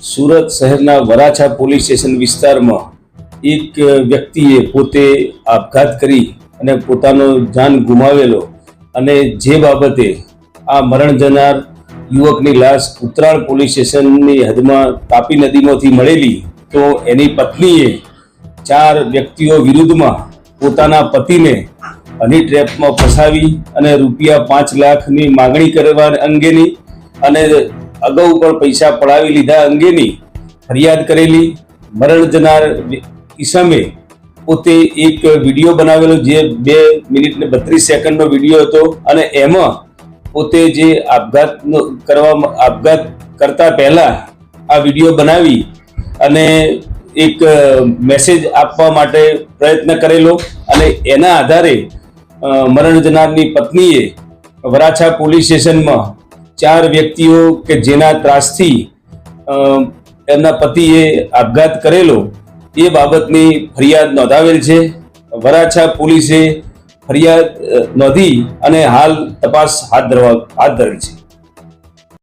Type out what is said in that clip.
સુરત શહેરના Varachha police station વિસ્તારમાં એક વ્યક્તિએ પોતે આપઘાત કરી અને પોતાનો જાન ગુમાવેલો અને જે બાબતે આ મરણ જનાર યુવકની લાશ ઉત્તરાળ પોલીસ સ્ટેશનની હદમાં તાપી નદીમાંથી મળેલી, તો એની પત્નીએ ચાર વ્યક્તિઓ વિરુદ્ધમાં પોતાના પતિને હની ટ્રેપમાં ફસાવી અને રૂપિયા પાંચ લાખની માગણી કરવા અંગેની અને અગાઉ પણ પૈસા પડાવી લીધા અંગેની ફરિયાદ કરેલી. મરણ જનાર ઈસમે પોતે એક વીડિયો બનાવેલો જે બે મિનિટ ને બત્રીસ સેકન્ડનો વીડિયો હતો અને એમાં પોતે જે આપઘાતનો કરવા આપઘાત કરતા પહેલા આ વીડિયો બનાવી અને એક મેસેજ આપવા માટે પ્રયત્ન કરેલો અને એના આધારે મરણ જનારની પત્નીએ વરાછા પોલીસ સ્ટેશનમાં ચાર વ્યક્તિઓ કે જેના ત્રાસથી એમના પતિએ આપઘાત કરેલો, એ બાબતની ફરિયાદ નોંધાવેલ છે. વરાછા પોલીસે ફરિયાદ નોંધી અને હાલ તપાસ હાથ ધરવા, હાથ ધરી છે.